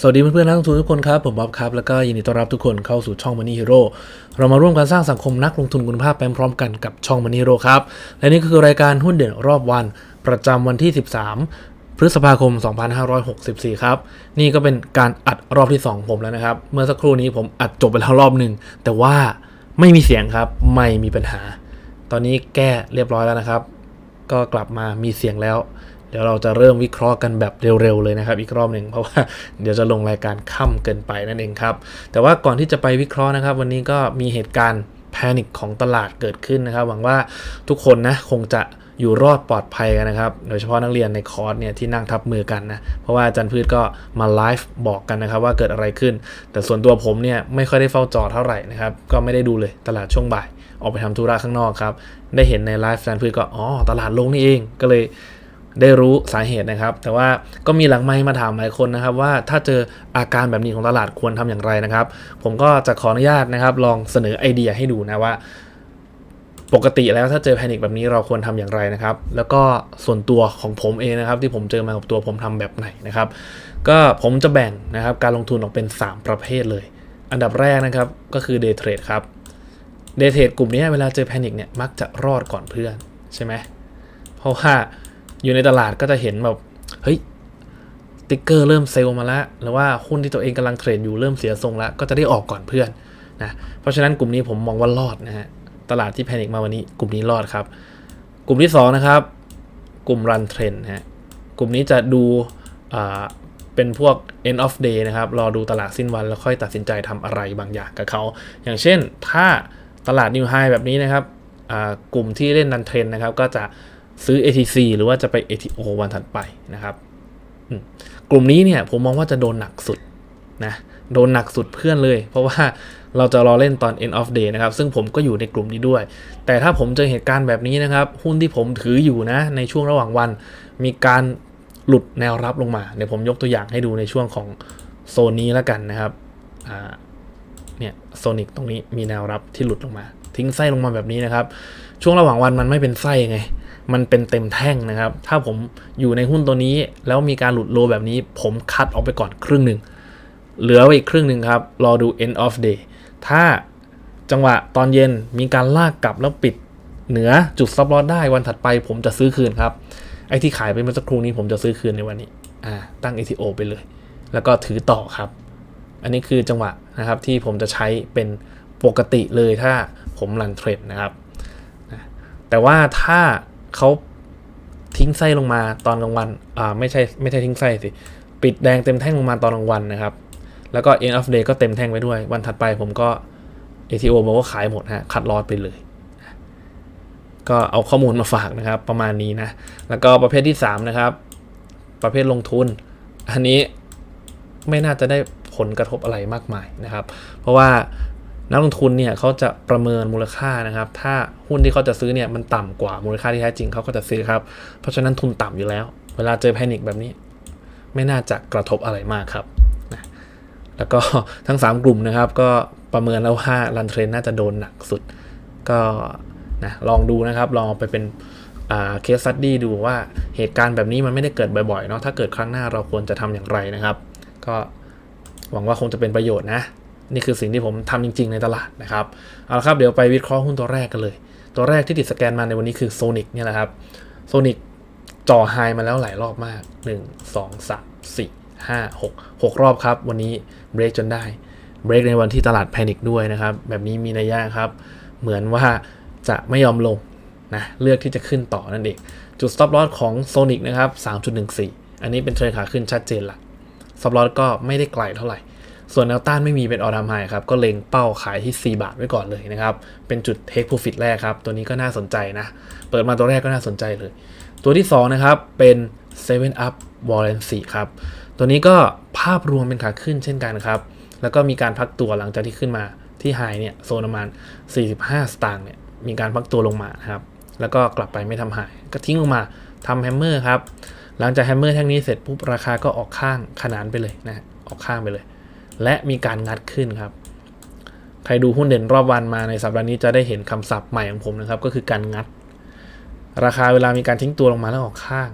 สวัสดีเพื่อนๆนักลงทุนทุกคนครับ ผมบ๊อบครับ แล้วก็ยินดีต้อนรับทุกคนเข้าสู่ช่อง Money Hero เรามาร่วมกันสร้างสังคมนักลงทุนคุณภาพไปพร้อมกันกับช่อง Money Hero ครับ และนี่ก็คือรายการหุ้นเด่นรอบวัน ประจำวันที่ 13 พฤษภาคม 2564 ครับ นี่ก็เป็นการอัดรอบที่ 2 ผมแล้วนะครับ เมื่อสักครู่นี้ผมอัดจบไปแล้วรอบหนึ่งแต่ว่าไม่มีเสียงครับไม่มีปัญหา ตอนนี้แก้เรียบร้อยแล้วนะครับ ก็กลับมามีเสียงแล้ว ดี๋ยวเราจะเริ่มวิเคราะห์กันแบบเร็วๆเลยนะครับอีกรอบหนึ่งเพราะว่าเดี๋ยวจะลงรายการค่ำเกินไปนั่นเองครับ แต่ว่าก่อนที่จะไปวิเคราะห์นะครับ วันนี้ก็มีเหตุการณ์แพนิคของตลาดเกิดขึ้นนะครับ หวังว่าทุกคนนะคงจะอยู่รอดปลอดภัยกันนะครับ โดยเฉพาะนักเรียนในคอร์สเนี่ยที่นั่งทับมือกันนะ เพราะว่าอาจารย์พืชก็มาไลฟ์บอกกันนะครับว่าเกิดอะไรขึ้น แต่ส่วนตัวผมเนี่ยไม่ค่อยได้เฝ้าจอเท่าไหร่นะครับ ก็ไม่ได้ดูเลยตลาดช่วงบ่าย ออกไปทำธุระข้างนอกครับ ได้เห็นในไลฟ์อาจารย์พืชก็ อ๋อ ตลาดลงนี่เอง ก็เลย ได้รู้สาเหตุนะครับ แต่ว่าก็มีหลังไมค์มาถามหลายคนนะครับ ว่าถ้าเจออาการแบบนี้ของตลาดควรทำอย่างไรนะครับ ผมก็จะขออนุญาตนะครับ ลองเสนอไอเดียให้ดูนะว่า ปกติแล้วถ้าเจอแพนิคแบบนี้เราควรทำอย่างไรนะครับ แล้วก็ส่วนตัวของผมเองนะครับ ที่ผมเจอมากับตัวผมทำแบบไหนนะครับ ก็ผมจะแบ่งนะครับ การลงทุนออกเป็น 3 ประเภทเลย อันดับแรกนะครับก็คือ day trade ครับ day trade กลุ่มนี้เวลาเจอแพนิคเนี่ยมักจะรอดก่อนเพื่อนใช่ไหมเพราะว่า อยู่ในตลาดก็จะเห็นแบบเฮ้ยติ๊กเกอร์เริ่มเซลล์มาล้วหรือว่าหุ้นที่ตัวเองกำลังเทรดอยู่เริ่มเสียทรงล้วก็จะได้ออกก่อนเพื่อนนะเพราะฉะนั้นกลุ่มนี้ผมมองว่ารอดนะฮะตลาดที่แพนิคมาวันนี้ กลุ่มนี้รอดครับ กลุ่มที่สองนะครับ กลุ่ม run trend ฮะกลุ่มนี้จะดูอ่าเป็นพวก end of day นะครับ รอดูตลาดสิ้นวันแล้วค่อยตัดสินใจทำอะไรบางอย่างกับเขา อย่างเช่นถ้าตลาด new high แบบนี้นะครับอ่ากลุ่มที่เล่น run trend นะครับ ก็จะ ซื้อ ATC หรือว่าจะไป ATO วันถัดไปนะครับ กลุ่มนี้เนี่ยผมมองว่าจะโดนหนักสุดนะโดนหนักสุดเพื่อนเลย เพราะว่าเราจะรอเล่นตอน end of day นะครับ ซึ่งผมก็อยู่ในกลุ่มนี้ด้วย แต่ถ้าผมเจอเหตุการณ์แบบนี้นะครับ หุ้นที่ผมถืออยู่นะ ในช่วงระหว่างวัน มีการหลุดแนวรับลงมา เดี๋ยวผมยกตัวอย่างให้ดูในช่วงของโซนนี้แล้วกันนะครับอ่าเนี่ยโซนิกตรงนี้มีแนวรับที่หลุดลงมา ทิ้งไส้ลงมาแบบนี้นะครับ ช่วงระหว่างวันมันไม่เป็นไส้ไง มันเป็นเต็มแท่งนะครับ ถ้าผมอยู่ในหุ้นตัวนี้ แล้วมีการหลุดโลแบบนี้ ผมคัดออกไปก่อนครึ่งหนึ่ง เหลือไว้อีกครึ่งหนึ่งครับ รอดู end of day ถ้าจังหวะตอนเย็นมีการลากกลับแล้วปิดเหนือจุดซับลอได้วันถัดไปผมจะซื้อคืนครับ ไอ้ที่ขายไปเมื่อสักครู่นี้ผมจะซื้อคืนในวันนี้ อ่า ตั้ง ATO ไปเลย แล้วก็ถือต่อครับ อันนี้คือจังหวะนะครับที่ผมจะใช้เป็นปกติเลยถ้าผมรันเทรดนะครับ แต่ว่าถ้า เขาทิ้งไส้ลงมาตอนกลางวัน อ่า ไม่ใช่ไม่ใช่ทิ้งไส้สิ ปิดแดงเต็มแท่งลงมาตอนกลางวันนะครับ แล้วก็ end of day ก็เต็มแท่งไปด้วย วันถัดไปผมก็ ATO บอกว่าขายหมดฮะ คัดลอดไปเลย ก็เอาข้อมูลมาฝากนะครับ ประมาณนี้นะ แล้วก็ประเภทที่ 3 นะครับ ประเภทลงทุน อันนี้ไม่น่าจะได้ผลกระทบอะไรมากมายนะครับ เพราะว่า นักลงทุนเนี่ยเขาจะประเมินมูลค่านะครับ ถ้าหุ้นที่เขาจะซื้อเนี่ยมันต่ำกว่ามูลค่าที่แท้จริงเขาก็จะซื้อครับ เพราะฉะนั้นทุนต่ำอยู่แล้ว เวลาเจอแพนิคแบบนี้ ไม่น่าจะกระทบอะไรมากครับนะแล้วก็ทั้ง 3 กลุ่มนะครับ ก็ประเมินแล้วว่ารันเทรนน่าจะโดนหนักสุด ก็นะลองดูนะครับ ลองเอาไปเป็นเคส e ั t ดี้ดูว่าเหตุการณ์แบบนี้มันไม่ได้เกิดบ่อยๆเนาะถ้าเกิดครั้งหน้าเราควรจะทำอย่างไรนะครับ ก็หวังว่าคงจะเป็นประโยชน์นะ นี่คือสิ่งที่ผมทำจริง ๆ ในตลาดนะครับเอาละครับเดี๋ยวไปวิเคราะห์หุ้นตัวแรกกันเลย ตัวแรกที่ติดสแกนมาในวันนี้คือโซนิกเนี่ยแหละครับโซนิกจ่อไฮมาแล้วหลายรอบมาก 1 2 3 4 5 6 6 รอบครับ วันนี้เบรกจนได้เบรกในวันที่ตลาดแพนิคด้วยนะครับ แบบนี้มีนัยยะครับ เหมือนว่าจะไม่ยอมลงนะเลือกที่จะขึ้นต่อนั่นเอง จุด stop loss ของ Sonic นะครับ 3.14 อันนี้เป็นเทรนขาขึ้นชัดเจนละ stop loss ก็ไม่ได้ไกลเท่าไหร่ ส่วนแนวต้านไม่มีเป็นออ m ไฮครับ ก็เล็งเป้าขายที่ 4 บาทไว้ก่อนเลยนะครับ เป็นจุด take profit แรกครับ ตัวนี้ก็น่าสนใจนะ เปิดมาตัวแรกก็น่าสนใจเลย ตัวที่ 2 นะครับ เป็น7 up w a r r e n 4ครับ ตัวนี้ก็ภาพรวมเป็นขาขึ้นเช่นกันครับ แล้วก็มีการพักตัวหลังจากที่ขึ้นมาที่ไฮเนี่ยโซนประมาณ 45 สตางค์เนี่ยมีการพักตัวลงมาครับ แล้วก็กลับไปไม่ทำไฮก็ทิ้งลงมาทำแฮมเมอร์ครับ หลังจากแฮมเมอร์แท่งนี้เสร็จปุ๊บราคาก็ออกข้างขนานไปเลยนะ ออกข้างไปเลย และมีการงัดขึ้นครับ ใครดูหุ้นเด่นรอบวันมาในสัปดาห์นี้จะได้เห็นคำศัพท์ใหม่ของผมนะครับ ก็คือการงัด ราคาเวลามีการทิ้งตัวลงมาแล้วออกข้าง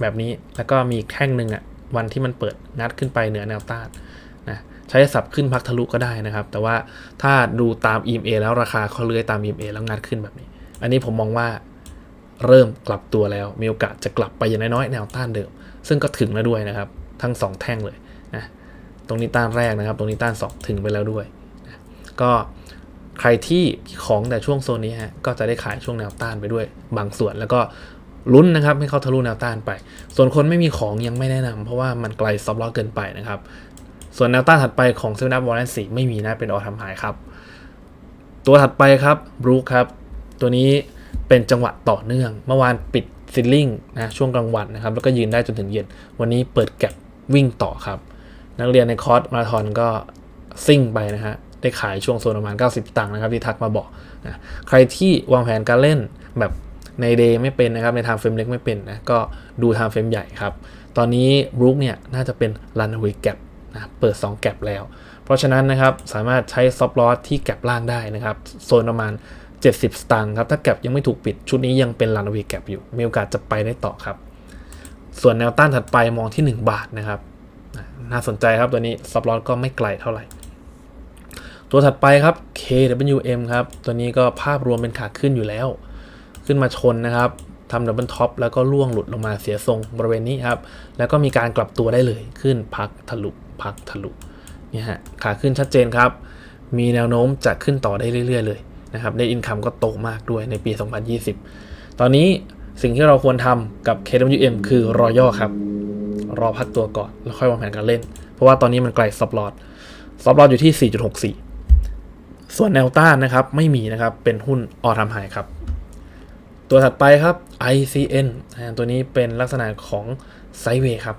แบบนี้แล้วก็มีแท่งหนึ่งอะวันที่มันเปิดงัดขึ้นไปเหนือแนวต้านนะใช้สับขึ้นพักทะลุก็ได้นะครับ แต่ว่าถ้าดูตาม EMA แล้วราคาเขาเลื้อยตาม EMA แล้วงัดขึ้นแบบนี้ อันนี้ผมมองว่าเริ่มกลับตัวแล้ว มีโอกาสจะกลับไปอย่างน้อยๆแนวต้านเดิม ซึ่งก็ถึงแล้วด้วยนะครับ ทั้ง 2 แท่งเลยนะ ตรงนี้ต้านแรกนะครับ ตรงนี้ต้านสองถึงไปแล้วด้วยนะก็ใครที่ของแต่ช่วงโซนนี้ฮะก็จะได้ขายช่วงแนวต้านไปด้วย บางส่วนแล้วก็ลุ้นนะครับให้เขาทะลุแนวต้านไป ส่วนคนไม่มีของยังไม่แนะนำเพราะว่ามันไกลซับลอสเกินไปนะครับ ส่วนแนวต้านถัดไปของเซเว่นอัพวอลเลนสีไม่มีนะเป็นออทำหายครับ ตัวถัดไปครับบรูคครับ ตัวนี้เป็นจังหวะต่อเนื่อง เมื่อวานปิดซิลลิงนะช่วงกลางวันนะครับ แล้วก็ยืนได้จนถึงเย็น วันนี้เปิดแก็บวิ่งต่อครับ นักเรียนในคอร์สมาราธอนก็ซิ่งไปนะฮะ ได้ขายช่วงโซนประมาณ 90 ตังค์นะครับ ที่ทักมาบอกนะใครที่วางแผนการเล่นแบบในเดย์ไม่เป็นนะครับ ในไทม์เฟรมเล็กไม่เป็นนะ ก็ดูไทม์เฟรมใหญ่ครับ ตอนนี้บรู๊คเนี่ย น่าจะเป็น runaway gap นะเปิด 2 แกลบแล้ว เพราะฉะนั้นนะครับสามารถใช้ซอฟต์ลอสที่แกลบล่างได้นะครับ โซนประมาณ 70 สตางค์ครับ ถ้าแกลบยังไม่ถูกปิดชุดนี้ยังเป็น runaway gap อยู่ มีโอกาสจะไปได้ต่อครับ ส่วนแนวต้านถัดไปมองที่ 1 บาทนะครับ น่าสนใจครับตัวนี้ซอฟต์ลอสก็ไม่ไกลเท่าไหร่ ตัวถัดไปครับ KWM ครับ ตัวนี้ก็ภาพรวมเป็นขาขึ้นอยู่แล้ว ขึ้นมาชนนะครับทำดับเบิลท็อปแล้วก็ล่วงหลุดลงมาเสียทรงบริเวณนี้ครับ แล้วก็มีการกลับตัวได้เลยขึ้นพักทะลุพักทะลุเนี่ยฮะขาขึ้นชัดเจนครับ มีแนวโน้มจะขึ้นต่อได้เรื่อยๆเลยนะครับในอินคัมก็โตมากด้วยในปี 2020 ตอนนี้สิ่งที่เราควรทำกับ KWM คือรอย่อครับ รอพักตัวก่อน แล้วค่อยวางแผนการเล่น เพราะว่าตอนนี้มันไกลซับลอดซับลอดอยู่ที่ 4.64 ส่วนแนวต้านนะครับ ไม่มีนะครับ เป็นหุ้นออทำไฮครับ ตัวถัดไปครับ ICN ตัวนี้เป็นลักษณะของไซเวย์ครับ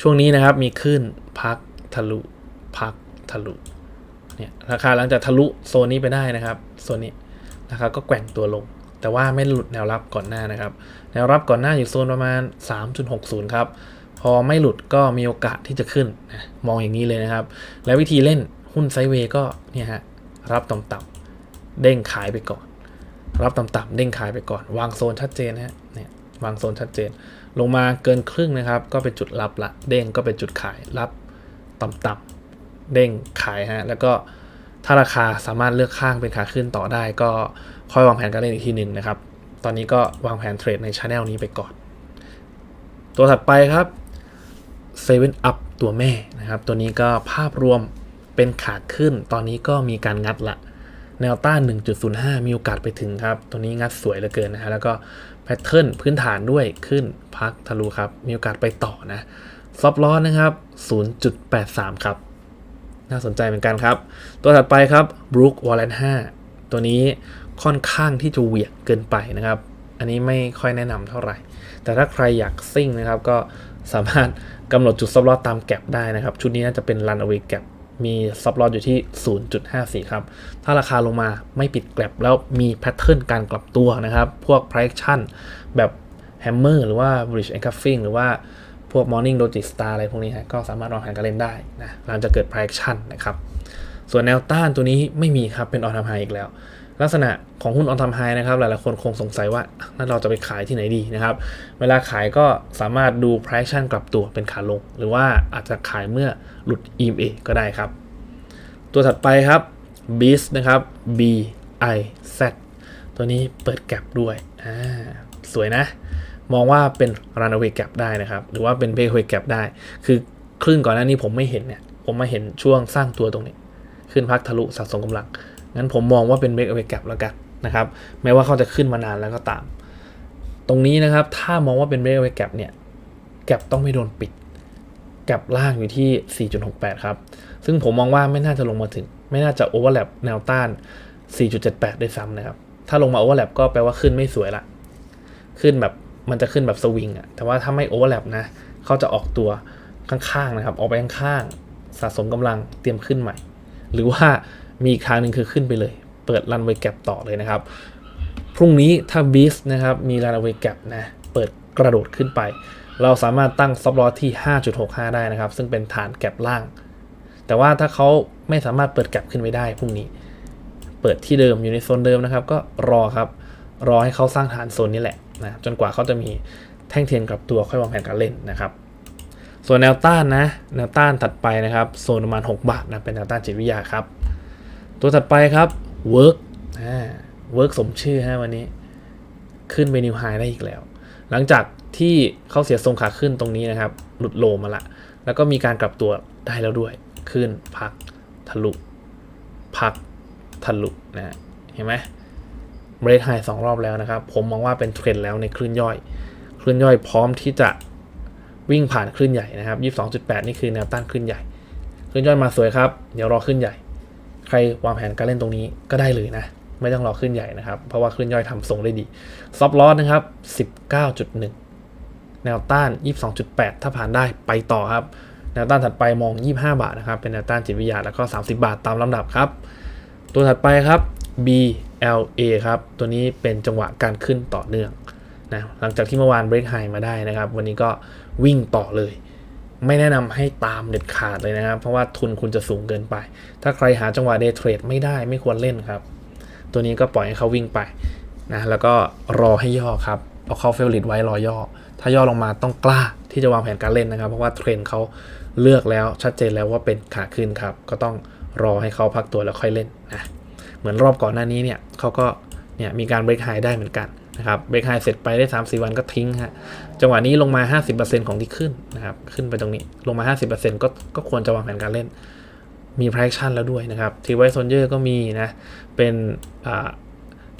ช่วงนี้นะครับมีขึ้นพักทะลุพักทะลุเนี่ยราคาหลังจากทะลุโซนนี้ไปได้นะครับโซนนี้ราคาก็แกว่งตัวลง แต่ว่าไม่หลุดแนวรับก่อนหน้านะครับ แนวรับก่อนหน้าอยู่โซนประมาณ 3.60 ครับ พอไม่หลุดก็มีโอกาสที่จะขึ้นนะมองอย่างนี้เลยนะครับ แล้ววิธีเล่นหุ้นไซเวย์ก็เนี่ยฮะรับต่ำๆเด้งขายไปก่อน รับต่ำๆเด้งขายไปก่อน วางโซนชัดเจนนะฮะเนี่ยวางโซนชัดเจน ลงมาเกินครึ่งนะครับ ก็เป็นจุดรับละ เด้งก็เป็นจุดขายรับต่ำๆเด้งขายฮะแล้วก็ถ้าราคาสามารถเลือกข้างเป็นขาขึ้นต่อได้ก็ ค่อยวางแผนการเล่นอีกทีหนึ่งนะครับ ตอนนี้ก็วางแผนเทรดในช anel นี้ไปก่อน ตัวถัดไปครับ7 Up ตัวแม่นะครับ ตัวนี้ก็ภาพรวมเป็นขาขึ้น ตอนนี้ก็มีการงัดละแนวต้าน 1.05 มีโอกาสไปถึงครับ ตัวนี้งัดสวยเหลือเกินนะฮะ แล้วก็แพทเทิร์นพื้นฐานด้วยขึ้นพักทะลุครับ มีโอกาสไปต่อนะซอฟลอนะครับ 0.83 ครับ น่าสนใจเหมือนกันครับ ตัวถัดไปครับ Brook Wallet 5ตัวนี้ ค่อนข้างที่จะเหวี่ยงเกินไปนะครับ อันนี้ไม่ค่อยแนะนำเท่าไหร่ แต่ถ้าใครอยากซิ่งนะครับ ก็สามารถกำหนดจุดซับลอสตามแก็บได้นะครับ ชุดนี้น่าจะเป็น Runaway Gap มีซับลอสอยู่ที่ 0.54 ครับ ถ้าราคาลงมาไม่ปิดแกลบแล้วมีแพทเทิร์นการกลับตัวนะครับ พวก price action แบบ hammer หรือว่า bridge engulfing หรือว่าพวก morning logic star อะไรพวกนี้ฮะก็สามารถวางแผนการเล่นได้นะหลังจากเกิด price c t i o n นะครับ ส่วนแนวต้านตัวนี้ไม่มีครับเป็นออท m มไฮอีกแล้ว ลักษณะของหุ้นออนท m มไฮนะครับ หลายๆคนคงสงสัยว่านั่นเราจะไปขายที่ไหนดีนะครับ เวลาขายก็สามารถดู price action กลับตัวเป็นขาลง หรือว่าอาจจะขายเมื่อหลุด EMA ก็ได้ครับ ตัวถัดไปครับ Beast นะครับ B I Z ตัวนี้เปิดแก็บด้วยอ่าสวยนะ มองว่าเป็น runaway gap ได้นะครับ หรือว่าเป็น breakaway gap ได้ คือครึ่งก่อนหน้านี้ผมไม่เห็นเนี่ย ผมมาเห็นช่วงสร้างตัวตรงนี้ ขึ้นพักทะลุสะสมกำลัง งั้นผมมองว่าเป็น breakaway gap แล้วกันนะครับแม้ว่าเขาจะขึ้นมานานแล้วก็ตาม ตรงนี้นะครับถ้ามองว่าเป็น breakaway gap เนี่ยแก็บต้องไม่โดนปิดแก็บล่างอยู่ที่ 4.68 ครับ ซึ่งผมมองว่าไม่น่าจะลงมาถึง ไม่น่าจะโอเวอร์แลปแนวต้าน 4.78ด้วยซ้ำนะครับ ถ้าลงมาโอเวอร์แลปก็แปลว่าขึ้นไม่สวยละ ขึ้นแบบมันจะขึ้นแบบสวิงอะแต่ว่าถ้าไม่โอเวอร์แลปนะ เขาจะออกตัวข้างๆนะครับ ออกไปข้างๆ สะสมกำลังเตรียมขึ้นใหม่ หรือว่ามีอีกทางหนึ่งคือขึ้นไปเลย เปิดรันเวย์แกปต่อเลยนะครับ พรุ่งนี้ถ้าบีสนะครับมีรันเวย์แกปนะเปิดกระโดดขึ้นไป เราสามารถตั้งซับลอที่ 5.65 ได้นะครับ ซึ่งเป็นฐานแกปล่าง แต่ว่าถ้าเขาไม่สามารถเปิดแกลบขึ้นไปได้พรุ่งนี้ เปิดที่เดิมอยู่ในโซนเดิมนะครับ ก็รอครับรอให้เขาสร้างฐานโซนนี้แหละนะจนกว่าเขาจะมีแท่งเทียนกลับตัวค่อยวางแผนการเล่นนะครับ ส่วนแนวต้านนะ แนวต้านถัดไปนะครับ โซนประมาณ 6 บาทนะ เป็นแนวต้านจิตวิทยาครับ ตัวถัดไปครับ work อ่า work สมชื่อฮะวันนี้ ขึ้นไปนิวไฮได้อีกแล้ว หลังจากที่เขาเสียทรงขาขึ้นตรงนี้นะครับ หลุดโลมาละ แล้วก็มีการกลับตัวได้แล้วด้วย ขึ้นพักทะลุ พักทะลุนะ เห็นไหมเบรกไฮสองรอบแล้วนะครับ ผมมองว่าเป็นเทรนด์แล้วในคลื่นย่อย คลื่นย่อยพร้อมที่จะ วิ่งผ่านคลื่นใหญ่นะครับ 22.8 นี่คือแนวต้านคลื่นใหญ่คลื่นย่อยมาสวยครับ เดี๋ยวรอคลื่นใหญ่ ใครวางแผนการเล่นตรงนี้ก็ได้เลยนะ ไม่ต้องรอคลื่นใหญ่นะครับ เพราะว่าคลื่นย่อยทำทรงได้ดีซอฟลอสนะครับ 19.1 แนวต้าน 22.8 ถ้าผ่านได้ไปต่อครับ แนวต้านถัดไปมอง 25 บาทนะครับ เป็นแนวต้านจิตวิทยาแล้วก็ 30 บาทตามลำดับครับ ตัวถัดไปครับ BLA ครับ ตัวนี้เป็นจังหวะการขึ้นต่อเนื่องนะ หลังจากที่เมื่อวาน break high มาได้นะครับ วันนี้ก็ วิ่งต่อเลย ไม่แนะนำให้ตามเด็ดขาดเลยนะครับ เพราะว่าทุนคุณจะสูงเกินไป ถ้าใครหาจังหวะ day trade ไม่ได้ไม่ควรเล่นครับ ตัวนี้ก็ปล่อยให้เขาวิ่งไปนะแล้วก็รอให้ย่อครับเอาเข้าเฟลลิตไว้รอย่อ ถ้าย่อลงมาต้องกล้าที่จะวางแผนการเล่นนะครับ เพราะว่าเทรนด์เขาเลือกแล้วชัดเจนแล้วว่าเป็นขาขึ้นครับ ก็ต้องรอให้เขาพักตัวแล้วค่อยเล่นนะเหมือนรอบก่อนหน้านี้เนี่ยเขาก็เนี่ยมีการเบรกไฮได้เหมือนกัน นะครับเบรกไฮเสร็จไปได้3 4 วันก็ทิ้งฮะจังหวะนี้ลงมา 50%ของที่ขึ้นนะครับขึ้นไปตรงนี้ลงมา 50%ก็ก็ควรจะวางแผนการเล่น มี price action แล้วด้วยนะครับทีไวโซนเยอร์ก็มีนะ เป็นอ่า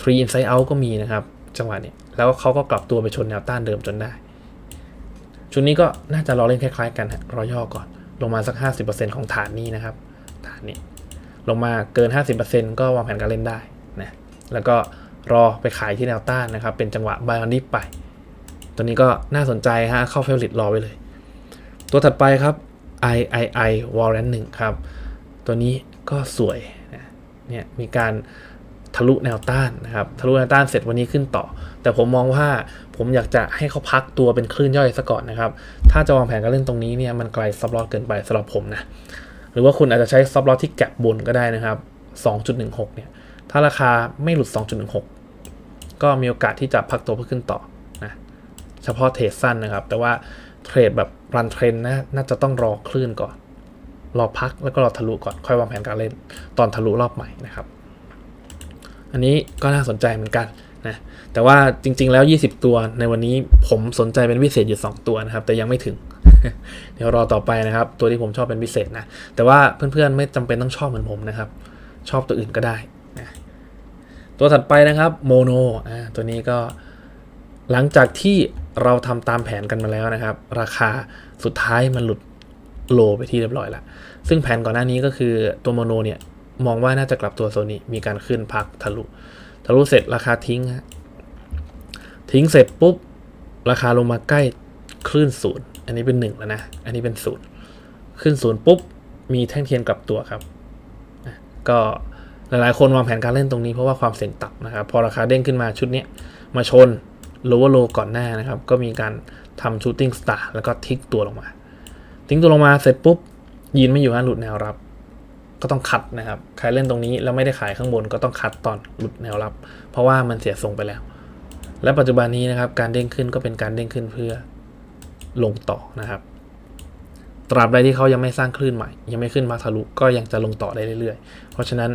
three inside out ก็มีนะครับ จังหวะนี้แล้วเขาก็กลับตัวไปชนแนวต้านเดิมจนได้ ชุดนี้ก็น่าจะรอเล่นคล้ายๆกันฮะรอย่อก่อนลงมาสัก 50%ของฐานนี้นะครับ ฐานนี้ ลงมาเกิน 50%ก็วางแผนการเล่นได้นะแล้วก็ รอไปขายที่แนวต้านนะครับ เป็นจังหวะ buy on dip ไป ตัวนี้ก็น่าสนใจฮะเข้าเฟลลิตรอไว้เลย ตัวถัดไปครับ III Warrant 1ครับ ตัวนี้ก็สวยเนี่ยมีการทะลุแนวต้านนะครับทะลุแนวต้านเสร็จวันนี้ขึ้นต่อ แต่ผมมองว่าผมอยากจะให้เขาพักตัวเป็นคลื่นย่อยซะก่อนนะครับ ถ้าจะวางแผนการเล่นตรงนี้เนี่ยมันไกลซับลอสเกินไปสำหรับผมนะหรือว่าคุณอาจจะใช้ซับลอสที่แก็บบนก็ได้นะครับ 2.16 เนี่ย ถ้าราคาไม่หลุด 2.16 ก็มีโอกาสที่จะพักตัวเพื่อขึ้นต่อนะเฉพาะเทรดสั้นนะครับ แต่ว่าเทรดแบบรันเทรนนะน่าจะต้องรอคลื่นก่อน รอพักแล้วก็รอทะลุก่อนค่อยวางแผนการเล่นตอนทะลุรอบใหม่นะครับ อันนี้ก็น่าสนใจเหมือนกันนะแต่ว่าจริง ๆ แล้ว 20 ตัวในวันนี้ผมสนใจเป็นพิเศษอยู่ 2 ตัวนะครับ แต่ยังไม่ถึง เดี๋ยวรอต่อไปนะครับ ตัวที่ผมชอบเป็นพิเศษนะ แต่ว่าเพื่อนๆไม่จำเป็นต้องชอบเหมือนผมนะครับ ชอบตัวอื่นก็ได้ ตัวถัดไปนะครับโมโนอ่าตัวนี้ก็หลังจากที่เราทำตามแผนกันมาแล้วนะครับ ราคาสุดท้ายมันหลุดโลไปที่เรียบร้อยแล้วซึ่งแผนก่อนหน้านี้ก็คือตัวโมโนเนี่ย มองว่าน่าจะกลับตัวโซนี้มีการขึ้นพักทะลุ ทะลุเสร็จราคาทิ้งฮะทิ้งเสร็จปุ๊บ ราคาลงมาใกล้คลื่นศูนย์อันนี้เป็นหนึ่งแล้วนะ อันนี้เป็นศูนย์ขึ้นศูนย์ปุ๊บ มีแท่งเทียนกลับตัวครับ ก็ หลายๆ คนวางแผนการเล่นตรงนี้เพราะว่าความเสี่ยงต่ำนะครับ พอราคาเด้งขึ้นมาชุดนี้มาชน lower low ก่อนหน้านะครับ ก็มีการทำ shooting star แล้วก็ทิ้งตัวลงมา ทิ้งตัวลงมาเสร็จปุ๊บยืนไม่อยู่ฮะหลุดแนวรับ ก็ต้องคัดนะครับ ใครเล่นตรงนี้แล้วไม่ได้ขายข้างบนก็ต้องคัดตอนหลุดแนวรับ เพราะว่ามันเสียทรงไปแล้ว และปัจจุบันนี้นะครับการเด้งขึ้นก็เป็นการเด้งขึ้นเพื่อลงต่อนะครับ ตราบใดที่เขายังไม่สร้างคลื่นใหม่ ยังไม่ขึ้นมาทะลุก็ยังจะลงต่อได้เรื่อยๆ เพราะฉะนั้น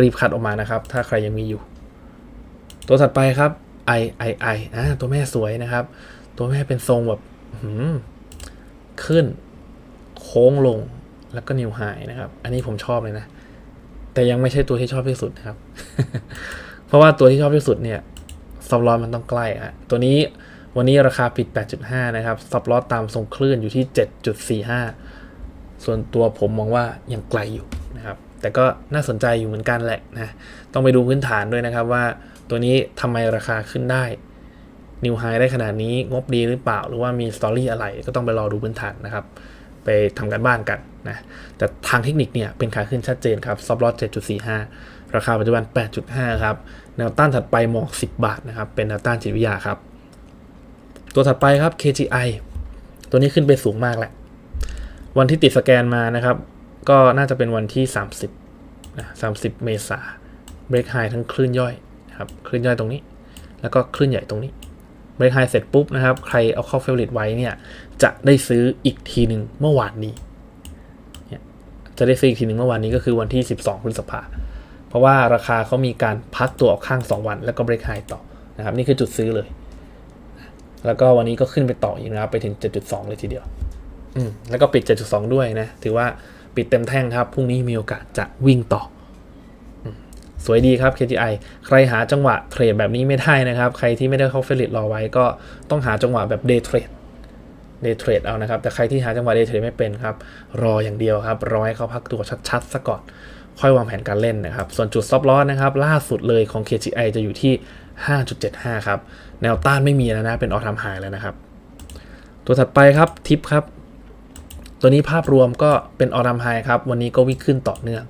รีบคัดออกมานะครับ ถ้าใครยังมีอยู่ ตัวถัดไปครับ I I I อ่าตัวแม่สวยนะครับ ตัวแม่เป็นทรงแบบหืมขึ้น โค้งลงแล้วก็นิวไฮนะครับ อันนี้ผมชอบเลยนะ แต่ยังไม่ใช่ตัวที่ชอบที่สุดนะครับ เพราะว่าตัวที่ชอบที่สุดเนี่ยซับลอสมันต้องใกล้อะตัวนี้วันนี้ราคาปิด 8.5 นะครับซับลอสตามทรงคลื่นอยู่ที่ 7.45 ส่วนตัวผมมองว่ายังไกลอยู่ แต่ก็น่าสนใจอยู่เหมือนกันแหละนะ ต้องไปดูพื้นฐานด้วยนะครับว่าตัวนี้ทำไมราคาขึ้นได้นิวไฮได้ขนาดนี้งบดีหรือเปล่า หรือว่ามีสตอรี่อะไรก็ต้องไปรอดูพื้นฐานนะครับ ไปทำกันบ้านกันนะแต่ทางเทคนิคเนี่ยเป็นขาขึ้นชัดเจนครับซับลอส7.45 ราคาปัจจุบัน 8.5 ครับ แนวต้านถัดไปหมอง10 บาทนะครับ เป็นแนวต้านจิตวิทยาครับ ตัวถัดไปครับ KGI ตัวนี้ขึ้นไปสูงมากแหละ วันที่ติดสแกนมานะครับ ก็น่าจะเป็นวันที่ 30นะ30 เมษาเบรกไฮทั้งคลื่นย่อยนะครับคลื่นย่อยตรงนี้ แล้วก็คลื่นใหญ่ตรงนี้เบรกไฮเสร็จปุ๊บนะครับ ใครเอาเข้าเฟล r ิตไว้เนี่ยจะได้ซื้ออีกทีหนึ่งเมื่อวานนี้เนี่ยจะได้ซื้ออีกทีหนึ่งเมื่อวานนี้ก็คือวันที่ 12พฤษภาเพราะว่าราคาเขามีการพักตัวออกข้าง 2 วัน แล้วก็เบรกไฮต่อนะครับนี่คือจุดซื้อเลย แล้วก็วันนี้ก็ขึ้นไปต่ออีกนะครับไปถึง 7.2 เลยทีเดียว อืมแล้วก็ปิด 7.2 ด้วยนะ ถือว่า ปิดเต็มแท่งครับ พรุ่งนี้มีโอกาสจะวิ่งต่อ สวยดีครับ KTI ใครหาจังหวะเทรดแบบนี้ไม่ได้นะครับ ใครที่ไม่ได้เข้าเฟลิตรอไว้ก็ต้องหาจังหวะแบบ day trade day trade เอานะครับ แต่ใครที่หาจังหวะ day trade ไม่เป็นครับ รออย่างเดียวครับ รอให้เขาพักตัวชัดๆซะก่อน ค่อยวางแผนการเล่นนะครับ ส่วนจุด stop loss นะครับ ล่าสุดเลยของ KTI จะอยู่ที่ 5.75 ครับ แนวต้านไม่มีแล้วนะ เป็นออทามไฮแล้วนะครับ ตัวถัดไปครับ ทิปครับ ตัวนี้ภาพรวมก็เป็นออทามไฮครับ วันนี้ก็วิ่งขึ้นต่อเนื่อง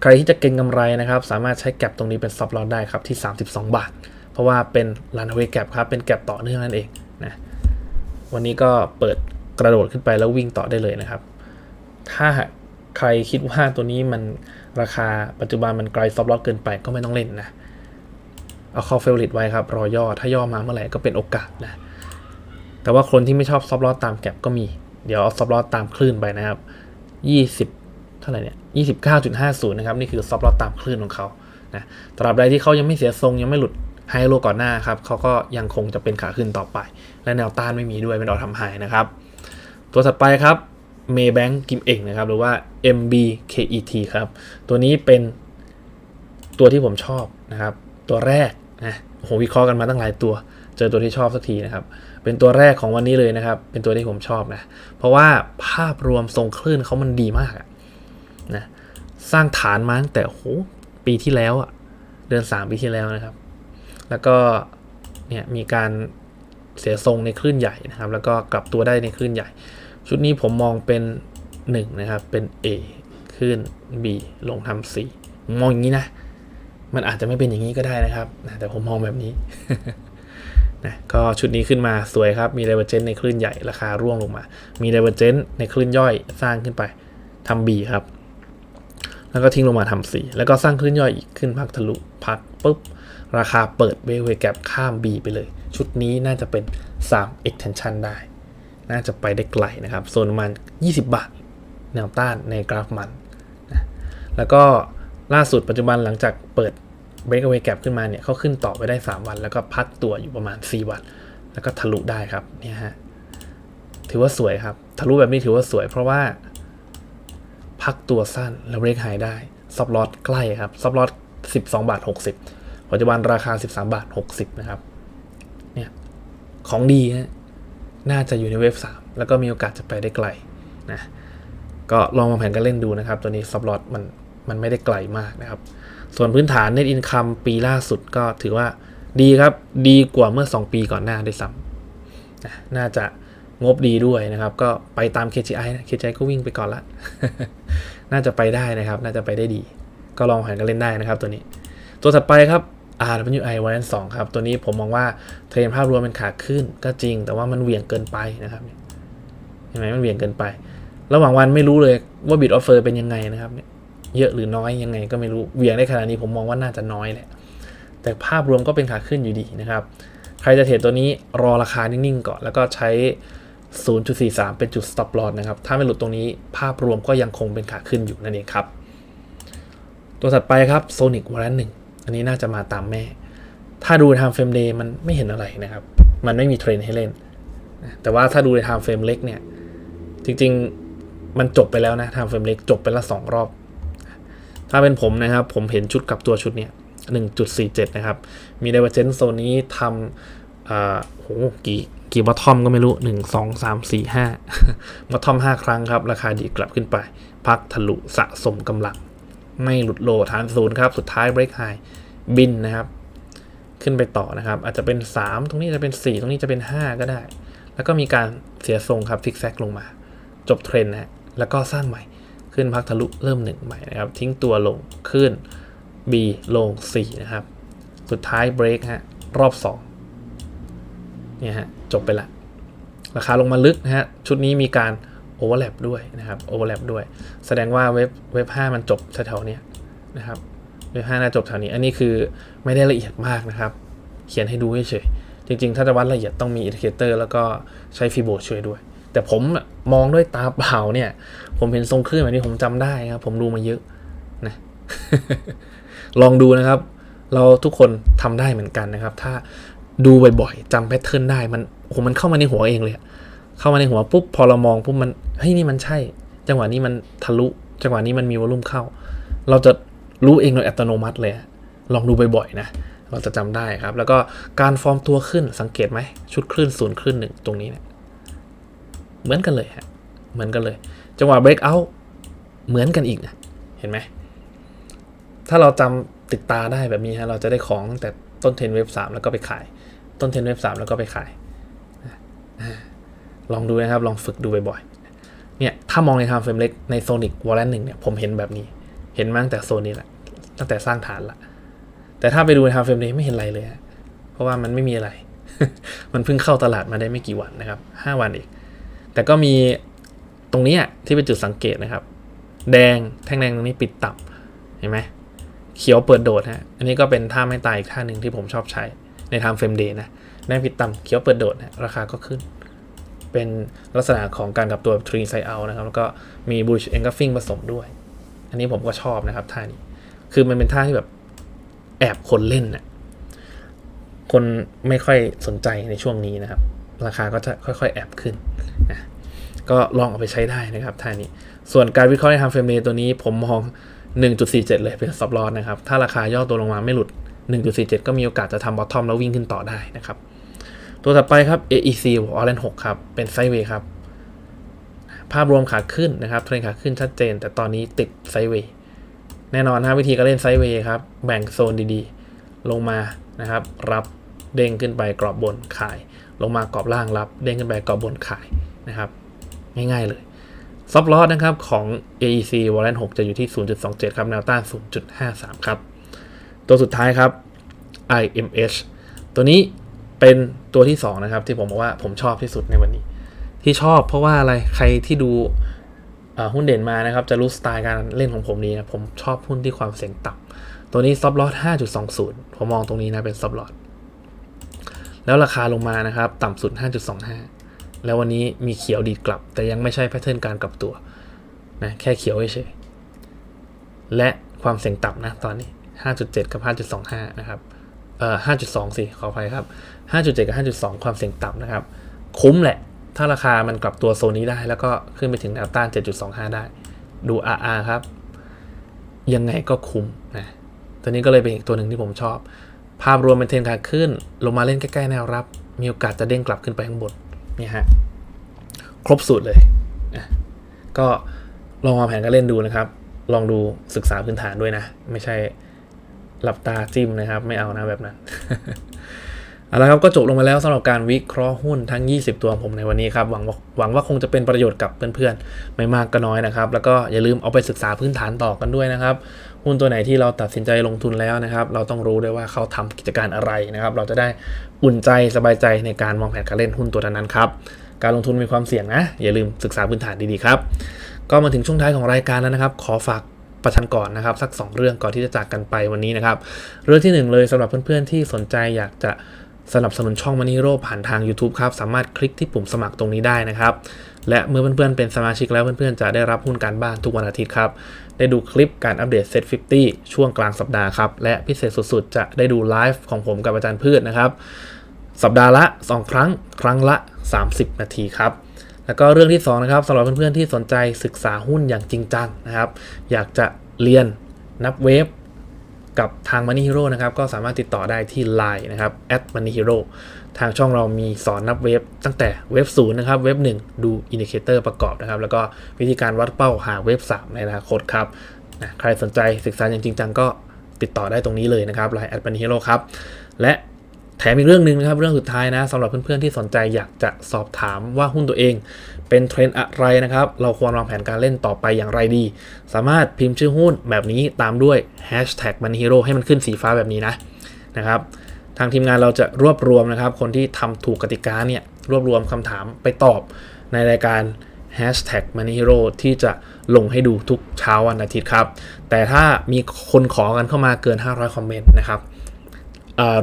ใครที่จะเก็งกำไรนะครับ สามารถใช้แก็บตรงนี้เป็น stop loss ได้ครับที่ 32 บาท เพราะว่าเป็นลันเวแก็บครับ เป็นแก็บต่อเนื่องนั่นเองนะ วันนี้ก็เปิดกระโดดขึ้นไปแล้ววิ่งต่อได้เลยนะครับ ถ้าใครคิดว่าตัวนี้มันราคาปัจจุบันมันไกลซอฟต์ล็อกเกินไปก็ไม่ต้องเล่นนะ เอาเข้าเฟลลิตไว้ครับ รอย่อ ถ้าย่อมาเมื่อไหร่ก็เป็นโอกาสนะ แต่ว่าคนที่ไม่ชอบซอฟต์ล็อกตามแก็บก็มี เดี๋ยวเอาซอฟต์ล็อกตามคลื่นไปนะครับ 20 เท่าไหร่เนี่ย 29.50 นะครับ นี่คือซอฟต์ล็อกตามคลื่นของเขานะตราบใดที่เขายังไม่เสียทรงยังไม่หลุดไฮโลก่อนหน้าครับเขาก็ยังคงจะเป็นขาขึ้นต่อไป และแนวต้านไม่มีด้วยเป็นออทำไฮนะครับ ตัวถัดไปครับ Maybank กิมเองนะครับหรือว่า MBKET ครับตัวนี้เป็นตัวที่ผมชอบนะครับ ตัวแรกนะโอ้โหวิเคราะห์กันมาตั้งหลายตัว เจอตัวที่ชอบสักทีนะครับ เป็นตัวแรกของวันนี้เลยนะครับ เป็นตัวที่ผมชอบนะ เพราะว่าภาพรวมทรงคลื่นเขามันดีมากอะนะ สร้างฐานมาตั้งแต่โหปีที่แล้วอะเดือน 3 ปีที่แล้วนะครับ แล้วก็เนี่ยมีการเสียทรงในคลื่นใหญ่นะครับ แล้วก็กลับตัวได้ในคลื่นใหญ่ ชุดนี้ผมมองเป็น 1 นะครับ เป็น A ขึ้น B ลงทำ C มองอย่างนี้นะ มันอาจจะไม่เป็นอย่างนี้ก็ได้นะครับ แต่ผมมองแบบนี้ นะก็ชุดนี้ขึ้นมาสวยครับ มี d i v e r g e n c e ในคลื่นใหญ่ราคาร่วงลงมา มี d i v e r g e n c e ในคลื่นย่อยสร้างขึ้นไปทำ B ครับ แล้วก็ทิ้งลงมาทำ C แล้วก็สร้างคลื่นย่อยอีกขึ้นพักทะลุพักปุ๊บ ราคาเปิดเบลเวแกรข้าม B ไปเลย ชุดนี้น่าจะเป็น 3 extension ได้ น่าจะไปได้ไกลนะครับโซนประมาณ 20 บาท แนวต้านในกราฟมันนะแล้วก็ล่าสุดปัจจุบันหลังจากเปิด breakaway gap ขึ้นมาเนี่ยเขาขึ้นต่อไปได้ 3 วัน แล้วก็พักตัวอยู่ประมาณ 4 วัน แล้วก็ทะลุได้ครับเนี่ยฮะถือว่าสวยครับ ทะลุแบบนี้ถือว่าสวย เพราะว่า พักตัวสั้นแล้ว break high ได้ซับลอตใกล้ครับซับลอต12 บาท 60 ปัจจุบันราคา 13 บาท 60 นะครับเนี่ยของดีฮะน่าจะอยู่ในเว็บ 3 แล้วก็มีโอกาสจะไปได้ไกลนะก็ลองวางแผนกันเล่นดูนะครับ ตัวนี้ซับลอตมันมันไม่ได้ไกลมากนะครับ ส่วนพื้นฐาน Net Income ปีล่าสุดก็ถือว่าดีครับ ดีกว่าเมื่อ 2 ปีก่อนหน้าด้วยซ้ำน่าจะงบดีด้วยนะครับ ก็ไปตาม KGI นะ KGI ก็วิ่งไปก่อนละ น่าจะไปได้นะครับ น่าจะไปได้ดี ก็ลองหันกันเล่นได้นะครับตัวนี้ ตัวถัดไปครับ RWI วันสองครับ ตัวนี้ผมมองว่าเทรนภาพรวมเป็นขาขึ้นก็จริง แต่ว่ามันเหวี่ยงเกินไปนะครับเห็นไหมมันเหวี่ยงเกินไป ระหว่างวันไม่รู้เลยว่าบิดออฟเฟอร์เป็นยังไงนะครับเนี่ย เยอะหรือน้อยยังไงก็ไม่รู้เวียงได้ขนาดนี้ผมมองว่าน่าจะน้อยแหละแต่ภาพรวมก็เป็นขาขึ้นอยู่ดีนะครับ ใครจะเทรดตัวนี้รอราคานิ่งๆก่อน แล้วก็ใช้ 0.43 เป็นจุด stop loss นะครับ ถ้าไม่หลุดตรงนี้ภาพรวมก็ยังคงเป็นขาขึ้นอยู่นั่นเองครับ ตัวถัดไปครับ Sonic วันละหนึ่งอันนี้น่าจะมาตามแม่ ถ้าดู time frame day มันไม่เห็นอะไรนะครับ มันไม่มีเทรนให้เล่น แต่ว่าถ้าดูใน time frame เล็กเนี่ย จริงๆ มันจบไปแล้วนะ time frame เล็กจบไปละสองรอบ ถ้าเป็นผมนะครับ ผมเห็นชุดกับตัวชุดเนี่ย1.47 นะครับ มีไดเวอร์เจนโซนนี้ทำอ่าโหกี่กี่บอททอมก็ไม่รู้ 1 2 3 4 5บอททอม 5 ครั้งครับ ราคาดีกลับขึ้นไป พักทะลุสะสมกำลัง ไม่หลุดโลฐานศูนย์ครับ สุดท้ายเบรกไฮบินนะครับ ขึ้นไปต่อนะครับ อาจจะเป็น 3 ตรงนี้จะเป็น 4 ตรงนี้จะเป็น 5 ก็ได้ แล้วก็มีการเสียทรงครับซิกแซกลงมา จบเทรนนะฮะแล้วก็สร้างใหม่ ขึ้นพักทะลุเริ่มหนึ่งใหม่นะครับ ทิ้งตัวลงขึ้น B ลง 4 นะครับ สุดท้ายเบรกฮะรอบ 2 เนี่ยฮะจบไปละ ราคาลงมาลึกนะฮะชุดนี้มีการโอเวอร์แลปด้วยนะครับโอเวอร์แลปด้วย แสดงว่าเว็บเว็บ 5 มันจบแถวๆเนี้ยนะครับเว็บ 5 น่าจบแถวนี้ อันนี้คือไม่ได้ละเอียดมากนะครับ เขียนให้ดูเฉยจริง ๆ ถ้าจะวัดละเอียดต้องมีอินดิเคเตอร์แล้วก็ใช้ฟิโบช่วยด้วย แต่ผมมองด้วยตาเปล่าเนี่ย ผมเห็นทรงคลื่นแบบนี้ผมจำได้ครับ ผมดูมาเยอะนะลองดูนะครับ เราทุกคนทำได้เหมือนกันนะครับ ถ้าดูบ่อยๆจำแพทเทิร์นได้มันโอ้โหมันเข้ามาในหัวเองเลยเข้ามาในหัวปุ๊บพอเรามองปุ๊บมันเฮ้ยนี่มันใช่ จังหวะนี้มันทะลุ จังหวะนี้มันมีวอลลุ่มเข้า เราจะรู้เองโดยอัตโนมัติเลย ลองดูบ่อยๆนะเราจะจำได้ครับ แล้วก็การฟอร์มตัวขึ้นสังเกตไหมชุดคลื่นศูนย์คลื่นหนึ่งตรงนี้เนี่ย เหมือนกันเลยฮะเหมือนกันเลย จังหวะ break out เหมือนกันอีกนะเห็นไหม ถ้าเราจำติดตาได้แบบนี้ฮะเราจะได้ของตั้งแต่ต้นเทนเว็บสามแล้วก็ไปขาย ต้นเทนเว็บสามแล้วก็ไปขาย ลองดูนะครับ ลองฝึกดูบ่อยๆเนี่ยถ้ามองในไทม์เฟรมเล็กในโซนิกวอลเลนหนึ่งเนี่ยผมเห็นแบบนี้ เห็นมาตั้งแต่โซนนี้แหละตั้งแต่สร้างฐานละแต่ถ้าไปดูในไทม์เฟรมนี้ไม่เห็นอะไรเลย เพราะว่ามันไม่มีอะไร มันเพิ่งเข้าตลาดมาได้ไม่กี่วันนะครับห้าวันเอง แต่ก็มีตรงนี้ที่เป็นจุดสังเกตนะครับ แดงแท่งแดงตรงนี้ปิดต่ำเห็นไหมเขียวเปิดโดดฮะอันนี้ก็เป็นท่าไม่ตายอีกท่าหนึ่งที่ผมชอบใช้ในทม์เฟรมเดย์นะแดงปิดต่ำเขียวเปิดโดดนะราคาก็ขึ้น เป็นลักษณะของการกลับตัวทรีไซเอานะครับ แล้วก็มีบูชเองกัฟฟิงผสมด้วย อันนี้ผมก็ชอบนะครับท่านี้ คือมันเป็นท่าที่แบบแอบคนเล่นน่ะคนไม่ค่อยสนใจในช่วงนี้นะครับ ราคาก็จะค่อยๆแอบขึ้นนะก็ลองเอาไปใช้ได้นะครับท่านี้ ส่วนการวิเคราะห์ในทางเฟรมเรตัวนี้ผมมอง 1.47 เลยเป็นซับลอสนะครับ ถ้าราคาย่อตัวลงมาไม่หลุด 1.47 ก็มีโอกาสจะทำบอททอมแล้ววิ่งขึ้นต่อได้นะครับ ตัวถัดไปครับ AEC วอลเลน6ครับ เป็นไซเวย์ครับ ภาพรวมขาขึ้นนะครับเทรนขาขึ้นชัดเจน แต่ตอนนี้ติดไซเวย์แน่นอนนะวิธีการเล่นไซเวย์ครับ แบ่งโซนดีๆ ลงมานะครับ รับเด้งขึ้นไปกรอบบนขาย ลงมากรอบล่างรับเด้งขึ้นไปกรอบบนขายนะครับ ง่ายๆเลยซับลอสนะครับของ AEC w a l l e n 6จะอยู่ที่ 0.27 ครับแนวต้าน 0.53 ครับ ตัวสุดท้ายครับ IMH ตัวนี้เป็นตัวที่ 2 นะครับ ที่ผมบอกว่าผมชอบที่สุดในวันนี้ ที่ชอบเพราะว่าอะไรใครที่ดูหุ้นเด่นมานะครับ จะรู้สไตล์การเล่นของผมนี้นะผมชอบหุ้นที่ความเสี่ยงต่ำตัวนี้ซับลอส5.20 ผมมองตรงนี้นะเป็นซับลอส แล้วราคาลงมานะครับ ต่ำสุด 5.25 แล้ววันนี้มีเขียวดีดกลับ แต่ยังไม่ใช่แพทเทิร์นการกลับตัวนะแค่เขียวเฉยและความเสี่ยงต่ำนะตอนนี้ 5.7 กับ 5.25 นะครับเอ่อ5.2สิขออภัยครับ 5.7 กับ 5.2 ความเสี่ยงต่ำนะครับ คุ้มแหละ ถ้าราคามันกลับตัวโซนนี้ได้ แล้วก็ขึ้นไปถึงแนวต้าน 7.25 ได้ ดู RR ครับ ยังไงก็คุ้มนะตัวนี้ก็เลยเป็นอีกตัวหนึ่งที่ผมชอบ ภาพรวมเป็นเทรนขาขึ้น ลงมาเล่นใกล้ๆแนวรับ มีโอกาสจะเด้งกลับขึ้นไปข้างบนเนี่ยฮะครบสูตรเลยก็ลองวางแผนการเล่นดูนะครับ ลองดูศึกษาพื้นฐานด้วยนะ ไม่ใช่หลับตาจิ้มนะครับ ไม่เอานะแบบนั้นเอาละครับก็จบลงมาแล้วสำหรับการวิเคราะห์หุ้นทั้ง 20 ตัวของผมในวันนี้ครับหวังว่าหวังว่าคงจะเป็นประโยชน์กับเพื่อนๆ ไม่มากก็น้อยนะครับ แล้วก็อย่าลืมเอาไปศึกษาพื้นฐานต่อกันด้วยนะครับ หุ้นตัวไหนที่เราตัดสินใจลงทุนแล้วนะครับ เราต้องรู้ด้วยว่าเขาทำกิจการอะไรนะครับ เราจะได้อุ่นใจสบายใจในการวางแผนการเล่นหุ้นตัวนั้นครับ การลงทุนมีความเสี่ยงนะ อย่าลืมศึกษาพื้นฐานดีๆครับ ก็มาถึงช่วงท้ายของรายการแล้วนะครับ ขอฝากประชันก่อนนะครับสัก 2 เรื่องก่อนที่จะจากกันไปวันนี้นะครับ เรื่องที่ 1 เลยสำหรับเพื่อนๆที่สนใจอยากจะสนับสนุนช่องมัน i ีโร่ผ่านทาง YouTube ครับ สามารถคลิกที่ปุ่มสมัครตรงนี้ได้นะครับ และเมื่อเพื่อนๆเป็นสมาชิกแล้วเพื่อนๆจะได้รับหุ้นการบ้านทุกวันอาทิตย์ครับ ได้ดูคลิปการอัปเดตเซต50 ช่วงกลางสัปดาห์ครับ และพิเศษสุดๆ จะได้ดูไลฟ์ของผมกับอาจารย์พืชนะครับ สัปดาห์ละ 2 ครั้ง ครั้งละ 30 นาทีครับ แล้วก็เรื่องที่2นะครับสำหรับเพื่อนๆที่สนใจศึกษาหุ้นอย่างจริงจังนะครับ อยากจะเรียนนับเวฟกับทาง Money Hero นะครับ ก็สามารถติดต่อได้ที่ Line นะครับ @money hero ทางช่องเรามีสอนนับเวฟตั้งแต่เวฟศูนย์นะครับ เวฟ1ดูอินดิเคเตอร์ประกอบนะครับ แล้วก็วิธีการวัดเป้าหาเวฟ3ในอนาคตครับนะใครสนใจศึกษาอย่างจริงจังก็ติดต่อได้ตรงนี้เลยนะครับ Line @money hero ครับ และแถมอีกเรื่องหนึ่งนะครับ เรื่องสุดท้ายนะสำหรับเพื่อนๆที่สนใจอยากจะสอบถามว่าหุ้นตัวเอง เป็นเทรนด์อะไรนะครับ เราควรวางแผนการเล่นต่อไปอย่างไรดี สามารถพิมพ์ชื่อหุ้นแบบนี้ตามด้วย hashtag money hero ให้มันขึ้นสีฟ้าแบบนี้นะนะครับ ทางทีมงานเราจะรวบรวมนะครับ คนที่ทำถูกกติกาเนี่ยรวบรวมคำถามไปตอบในรายการ hashtag money hero ที่จะลงให้ดูทุกเช้าวันอาทิตย์ครับ แต่ถ้ามีคนขอกันเข้ามาเกิน 500 คอมเมนต์นะครับ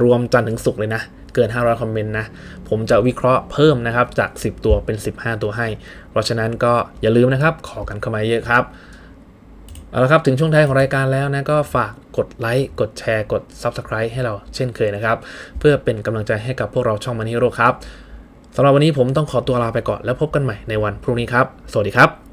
รวมจันทร์ถึงศุกร์เลยนะ เกิน 500 คอมเมนต์นะ ผมจะวิเคราะห์เพิ่มนะครับ จาก 10 ตัวเป็น 15 ตัวให้ เพราะฉะนั้นก็อย่าลืมนะครับ ขอกันเข้ามาเยอะครับ เอาละครับ ถึงช่วงท้ายของรายการแล้วนะก็ฝากกดไลค์กดแชร์กด Subscribe ให้เราเช่นเคยนะครับ เพื่อเป็นกำลังใจให้กับพวกเราช่องมันฮีโร่ครับสำหรับวันนี้ผมต้องขอตัวลาไปก่อนแล้วพบกันใหม่ในวันพรุ่งนี้ครับ สวัสดีครับ